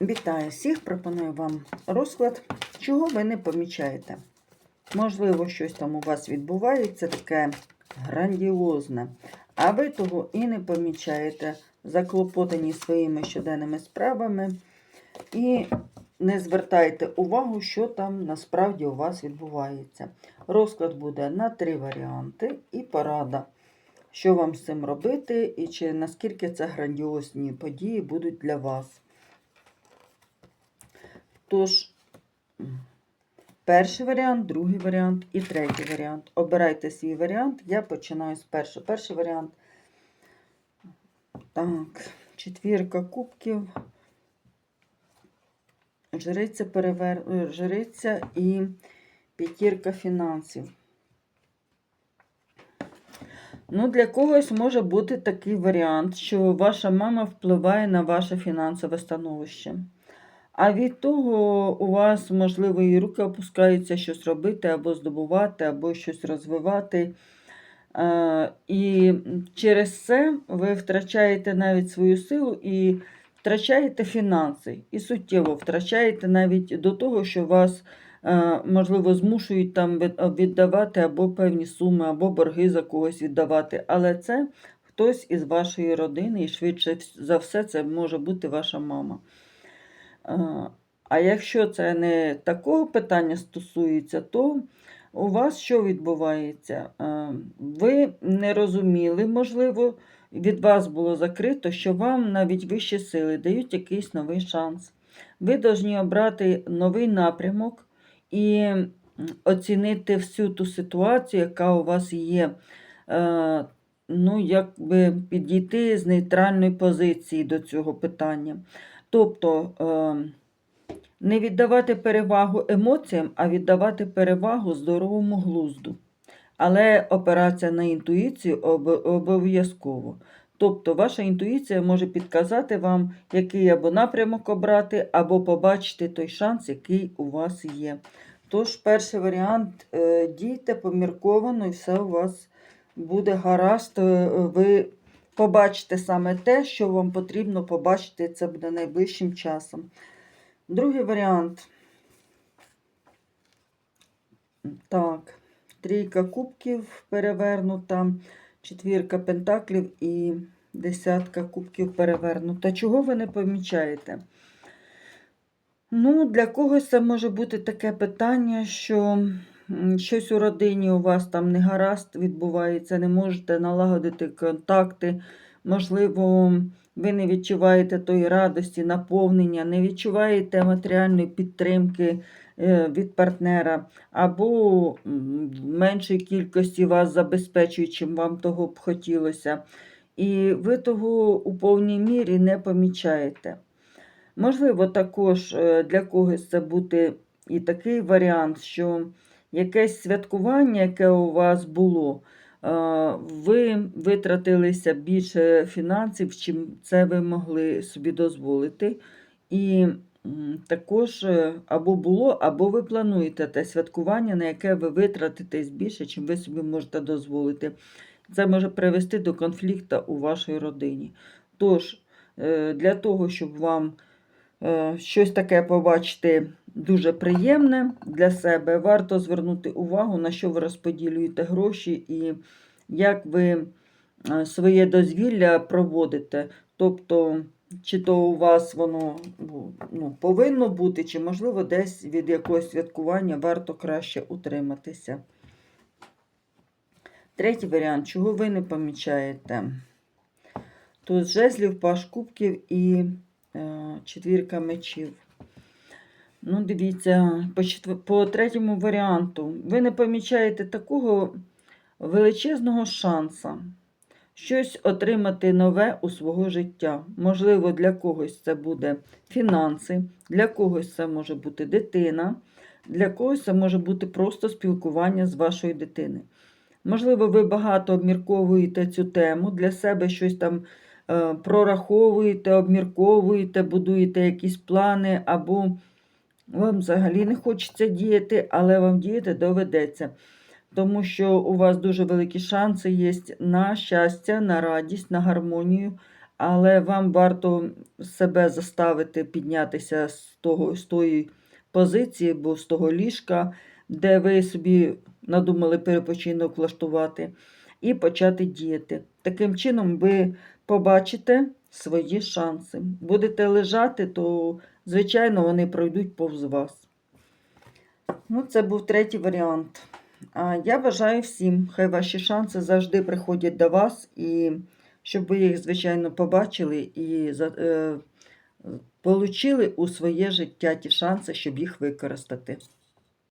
Вітаю всіх! Пропоную вам розклад, чого ви не помічаєте. Можливо, щось там у вас відбувається таке грандіозне, а ви того і не помічаєте, заклопотані своїми щоденними справами, і не звертайте увагу, що там насправді у вас відбувається. Розклад буде на три варіанти і порада, що вам з цим робити, і чи наскільки це грандіозні події будуть для вас. Тож, перший варіант, другий варіант і третій варіант. Обирайте свій варіант. Я починаю з першого. Перший варіант. Так, четвірка кубків. Жриця, перевер... жриця і п'ятірка фінансів. Ну, для когось може бути такий варіант, що ваша мама впливає на ваше фінансове становище. А від того у вас, можливо, і руки опускаються щось робити, або здобувати, або щось розвивати. І через це ви втрачаєте навіть свою силу і втрачаєте фінанси. І суттєво втрачаєте навіть до того, що вас, е, можливо, змушують там віддавати або певні суми, або борги за когось віддавати. Але це хтось із вашої родини, і швидше за все це може бути ваша мама. А якщо це не такого питання стосується, то у вас що відбувається? Ви не розуміли, можливо, від вас було закрито, що вам навіть вищі сили дають якийсь новий шанс. Ви повинні обрати новий напрямок і оцінити всю ту ситуацію, яка у вас є. Ну, якби підійти з нейтральної позиції до цього питання. Тобто е, не віддавати перевагу емоціям, а віддавати перевагу здоровому глузду. Але операція на інтуїцію обов'язково. Тобто ваша інтуїція може підказати вам, який або напрямок обрати, або побачити той шанс, який у вас є. Тож, перший варіант е, дійте помірковано, і все у вас буде гаразд. Е, Ви побачите саме те, що вам потрібно побачити, це буде найближчим часом. Другий варіант. Так, трійка кубків перевернута, четвірка пентаклів і десятка кубків перевернута. Чого ви не помічаєте? Ну, для когось це може бути таке питання, що щось у родині у вас там не гаразд відбувається, не можете налагодити контакти. Можливо, ви не відчуваєте тої радості, наповнення, не відчуваєте матеріальної підтримки е, від партнера, або м, в меншій кількості вас забезпечують, чим вам того б хотілося. І ви того у повній мірі не помічаєте. Можливо, також е, для когось це буде і такий варіант, що якесь святкування, яке у вас було, е, ви витратилися більше фінансів, чим це ви могли собі дозволити. І також е, або було, або ви плануєте те святкування, на яке ви витратитесь більше, чим ви собі можете дозволити. Це може привести до конфлікту у вашій родині. Тож, е, для того, щоб вам щось таке побачити дуже приємне для себе, варто звернути увагу, на що ви розподілюєте гроші і як ви е, своє дозвілля проводите. Тобто, чи то у вас воно ну, повинно бути, чи, можливо, десь від якогось святкування варто краще утриматися. Третій варіант, чого ви не помічаєте? Тут жезлів, паш кубків і е, четвірка мечів. Ну, дивіться, по, по третьому варіанту. Ви не помічаєте такого величезного шанса щось отримати нове у свого життя. Можливо, для когось це буде фінанси, для когось це може бути дитина, для когось це може бути просто спілкування з вашою дитиною. Можливо, ви багато обмірковуєте цю тему, для себе щось там е, прораховуєте, обмірковуєте, будуєте якісь плани, або вам взагалі не хочеться діяти, але вам діяти доведеться. Тому що у вас дуже великі шанси є на щастя, на радість, на гармонію, але вам варто себе заставити піднятися з, того, з тої позиції, або з того ліжка, де ви собі надумали перепочинок влаштувати, і почати діяти. Таким чином, ви побачите свої шанси. Будете лежати, то, звичайно, вони пройдуть повз вас. Ну, це був третій варіант. А я бажаю всім, хай ваші шанси завжди приходять до вас, і щоб ви їх, звичайно, побачили і е, получили у своє життя ті шанси, щоб їх використати.